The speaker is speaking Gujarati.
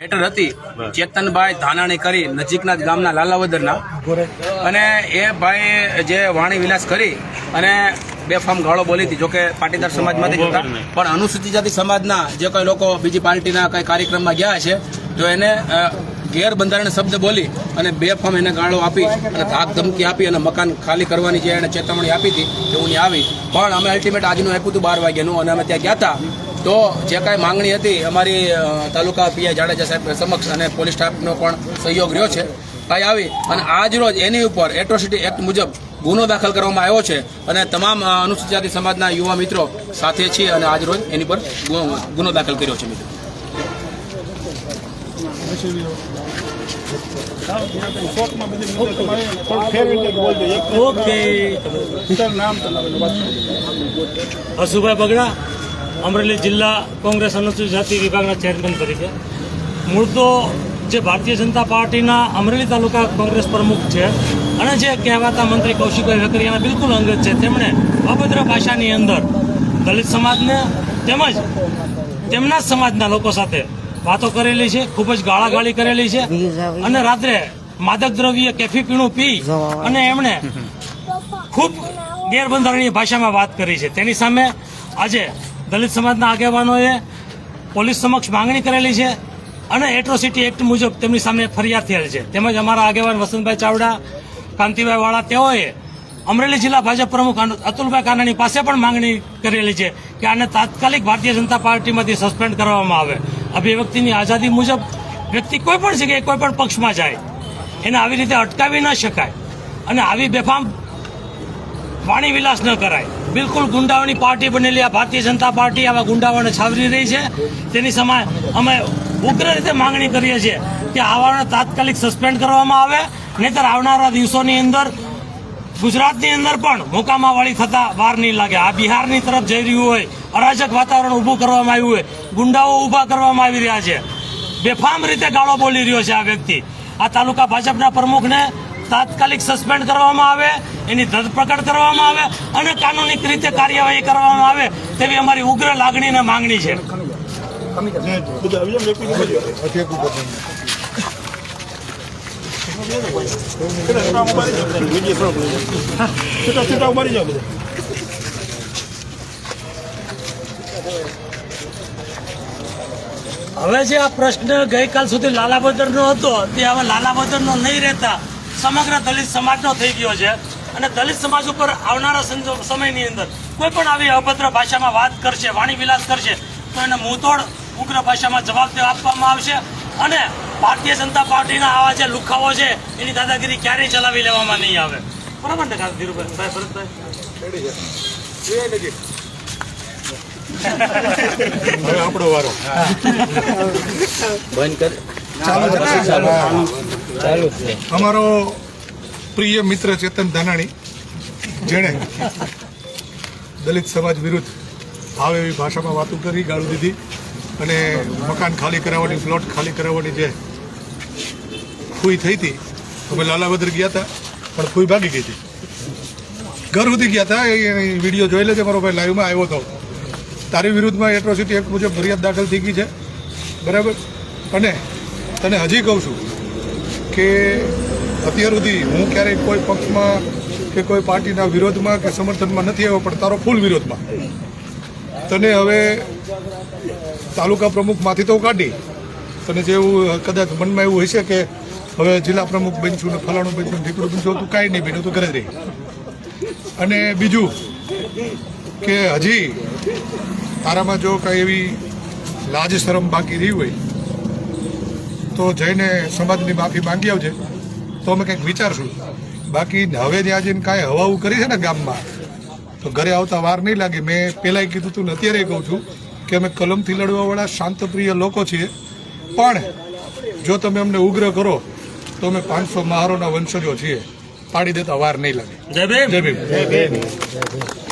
મેટર હતી. ચેતનભાઈ ધાનાણી કરી નજીકના જ ગામના લાલાવદરના. અને એ ભાઈ જે વાણી વિલાસ કરી અને બે ફાર્મ ગાળો બોલી હતી જોકે પાટીદાર સમાજમાંથી જતા હતા. પણ અનુસૂચિત જાતિ સમાજના જે કોઈ લોકો બીજી પાર્ટીના કઈ કાર્યક્રમમાં ગયા છે તો એને ગેરબંધારણ શબ્દ બોલી અને બે ફાર્મ એને ગાળો આપી અને ધાક ધમકી આપી અને મકાન ખાલી કરવાની જે એને ચેતવણી આપી હતી એવું આવી. પણ અમે અલ્ટિમેટ આજનું આપ્યું હતું બાર વાગ્યાનું અને અમે ત્યાં ગયા હતા. તો જે કાંઈ માંગણી હતી અમારી તાલુકા પીઆઈ જાડેજા સાહેબ સમક્ષ અને પોલીસ સ્ટાફનો પણ સહયોગ રહ્યો છે. કાંઈ આવી અને આજ રોજ એની ઉપર એટ્રોસિટી એક્ટ મુજબ ગુનો દાખલ કરવામાં આવ્યો છે અને તમામ અનુસૂચિત જાતિ સમાજના યુવા મિત્રો સાથે છીએ અને આજ રોજ એની પર ગુનો દાખલ કર્યો છે મિત્રો. હસુભાઈ બગડા. અમરેલી જિલ્લા કોંગ્રેસ અનુસૂચિત જાતિ વિભાગના ચેરમેન તરીકે. મૂળ તો જે ભારતીય જનતા પાર્ટીના અમરેલી તાલુકા કોંગ્રેસ પ્રમુખ છે અને જે કહેવાતા મંત્રી કૌશિકભાઈ વેકરિયાના બિલકુલ અંગત છે. તેમણે અભદ્ર ભાષાની અંદર દલિત સમાજને તેમજ તેમના જ સમાજના લોકો સાથે વાતો કરેલી છે, ખૂબ જ ગાળાગાળી કરેલી છે અને રાત્રે માદક દ્રવ્ય, કેફી પીણું પી અને એમણે ખૂબ ગેરબંધારણીય ભાષામાં વાત કરી છે. તેની સામે આજે દલિત સમાજના આગેવાનોએ પોલીસ સમક્ષ માંગણી કરેલી છે અને એટ્રોસિટી એક્ટ મુજબ તેમની સામે ફરિયાદ થયેલ છે. તેમજ અમારા આગેવાન વસંતભાઈ ચાવડા, કાંતિભાઈ વાળા તેઓએ અમરેલી જિલ્લા ભાજપ પ્રમુખ અતુલભાઈ કાનાણી પાસે પણ માંગણી કરેલી છે કે આને તાત્કાલિક ભારતીય જનતા પાર્ટીમાંથી સસ્પેન્ડ કરવામાં આવે. અભિવ્યક્તિની આઝાદી મુજબ વ્યક્તિ કોઈ પણ જગ્યાએ કોઈ પણ પક્ષમાં જાય, એને આવી રીતે અટકાવી ન શકાય અને આવી બેફામ વાણી વિલાસ ન કરાય. બિલકુલ ગુંડાઓની પાર્ટી બનેલી આ ભારતીય જનતા પાર્ટી આવા ગુંડાઓને છાવરી રહી છે. તેની સમય અમે ઉગ્ર રીતે માંગણી કરીએ છીએ કે આવાને તાત્કાલિક સસ્પેન્ડ કરવામાં આવે, નહીતર આવનારા દિવસોની અંદર ગુજરાતની અંદર પણ મોકામાવાળી થતા વાર નહીં લાગે. આ બિહારની તરફ જઈ રહ્યું હોય, અરાજક વાતાવરણ ઊભું કરવામાં આવ્યું હોય, ગુંડાઓ ઊભા કરવામાં આવી રહ્યા છે. બેફામ રીતે ગાળો બોલી રહ્યો છે આ વ્યક્તિ. આ તાલુકા ભાજપના પ્રમુખને તાત્કાલિક સસ્પેન્ડ કરવામાં આવે, એની ધરપકડ કરવામાં આવે અને કાનૂની રીતે કાર્યવાહી કરવામાં આવે તેવી અમારી ઉગ્ર લાગણી અને માંગણી છે. હવે જે આ પ્રશ્ન ગઈકાલ સુધી લાલાબદરનો હતો, તે હવે લાલાબદરનો નહીં રહેતા. સમગ્ર દલિત સમાજનો થઈ ગયો છે. અને દલિત સમાજ ઉપર આવનારા સમયની અંદર કોઈ પણ આવી અભદ્ર ભાષામાં વાત કરશે વાણી વિલાસ કરશે તો એને મુંતોડ ઉગ્ર ભાષામાં જવાબ આપવામાં આવશે અને ભારતીય જનતા પાર્ટીના આવા જે લુખાઓ છે એની દાદાગીરી ક્યારેય ચલાવી લેવામાં નહીં આવે. બરાબર ને કાકા ધીરુભાઈ ભરતભાઈ? આપણો વારો. અમારો પ્રિય મિત્ર ચેતન ધાનાણી જેણે દલિત સમાજ વિરુદ્ધ ભાવ એવી ભાષામાં વાતો કરી ગાળું દીધી અને મકાન ખાલી કરાવવાની પ્લોટ ખાલી કરાવવાની જે ખુઈ થઈ હતી અમે લાલાવદર ગયા હતા પણ ખુઈ ભાગી ગઈ હતી. ઘર સુધી ગયા હતા એ એ વીડિયો જોઈ લેજે મારો ભાઈ લાઈવમાં આવ્યો હતો તારી વિરુદ્ધમાં એટ્રોસિટી એક્ટ મુજબ ફરિયાદ દાખલ થઈ ગઈ છે. બરાબર? અને તને હજી કહું છું કે અત્યાર સુધી હું ક્યારેય કોઈ પક્ષમાં કે કોઈ પાર્ટીના વિરોધમાં કે સમર્થનમાં નથી આવ્યો, પણ તારો ફૂલ વિરોધમાં. તને હવે તાલુકા પ્રમુખમાંથી તો કાઢી. તને જેવું કદાચ મનમાં એવું હશે કે હવે જિલ્લા પ્રમુખ બનશું ને ફલાણું બનશું ઢીકડું બનશું, તું કાંઈ નહીં બન્યું તું ઘરે રહી. અને બીજું કે હજી તારામાં જો કાંઈ એવી લાજ શરમ બાકી રહી હોય તો જઈને સમાજની માફી માંગી આવજે. તો અમે કંઈક વિચારશું. બાકી હવે ત્યાં જઈને કાંઈ હવાવું કરી છે ને ગામમાં તો ઘરે આવતા વાર નહીં લાગે. મેં પહેલાંય કીધું તું ને અત્યારે કહું છું કે અમે કલમથી લડવાવાળા શાંતપ્રિય લોકો છીએ. પણ જો તમે અમને ઉગ્ર કરો તો અમે પાંચસો મહારોના વંશજો છીએ. પાડી દેતા વાર નહીં લાગે. જય ભીમ. જય ભીમ.